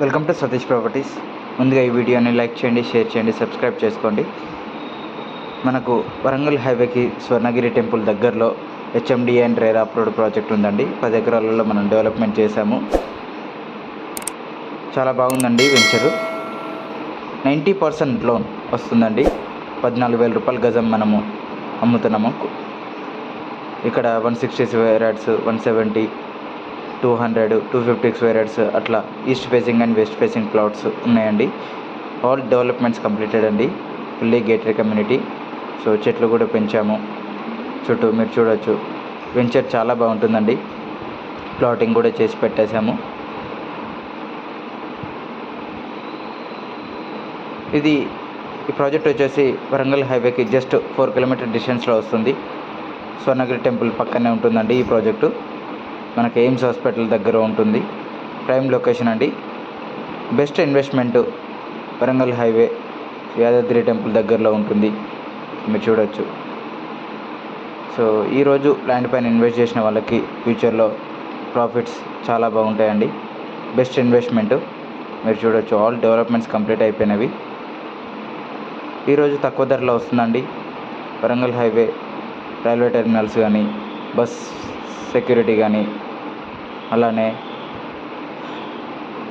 Welcome to Satish properties. ముందుగా ఈ వీడియోని లైక్ చేయండి షేర్ చేయండి సబ్స్క్రైబ్ చేసుకోండి. మనకు వరంగల్ హైవేకి స్వర్ణగిరి టెంపుల్ దగ్గరలో HMD and rare road project ఉందండి. పది ఎకరాలలో మనం డెవలప్మెంట్ చేశాము. చాలా బాగుందండి వెంచరు. నైంటీ పర్సెంట్ లోన్ వస్తుందండి. పద్నాలుగు వేల రూపాయల గజం మనము అమ్ముతున్నాము. ఇక్కడ one sixty square yards one seventy two hundred two fifty square yards అట్లా east facing and west facing plots ఉన్నాయండి. ఆల్ డెవలప్మెంట్స్ కంప్లీటెడ్ అండి. ఫుల్లీ గేటెడ్ కమ్యూనిటీ సో చెట్లు కూడా పెంచాము. చుట్టూ మీరు చూడొచ్చు. వెంచర్ చాలా బాగుంటుందండి. ప్లాటింగ్ కూడా చేసి పెట్టేశాము. ఇది ఈ ప్రాజెక్ట్ వచ్చేసి వరంగల్ హైవేకి జస్ట్ ఫోర్ కిలోమీటర్ డిస్టెన్స్లో వస్తుంది. స్వర్ణగిరి టెంపుల్ పక్కనే ఉంటుందండి ఈ ప్రాజెక్టు. మనకి ఎయిమ్స్ హాస్పిటల్ దగ్గర ఉంటుంది. ప్రైమ్ లొకేషన్ అండి. Best investment Warangal highway Yadadri temple దగ్గరలో ఉంటుంది. మీరు చూడొచ్చు. సో ఈరోజు ల్యాండ్ పైన ఇన్వెస్ట్ చేసిన వాళ్ళకి ఫ్యూచర్లో ప్రాఫిట్స్ చాలా బాగుంటాయండి. బెస్ట్ ఇన్వెస్ట్మెంట్ మీరు చూడొచ్చు. ఆల్ డెవలప్మెంట్స్ కంప్లీట్ అయిపోయినవి. ఈరోజు తక్కువ ధరలో వస్తుందండి. వరంగల్ హైవే రైల్వే టెర్మినల్స్ కానీ బస్ సెక్యూరిటీ కానీ అలానే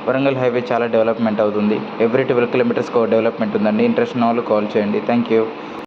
వరంగల్ హైవే చాలా డెవలప్మెంట్ అవుతుంది. ఎవ్రీ ట్వెల్వ్ కిలోమీటర్స్కి ఒక డెవలప్మెంట్ ఉందండి. ఇంట్రెస్ట్ ఉన్న వాళ్ళు కాల్ చేయండి. Thank you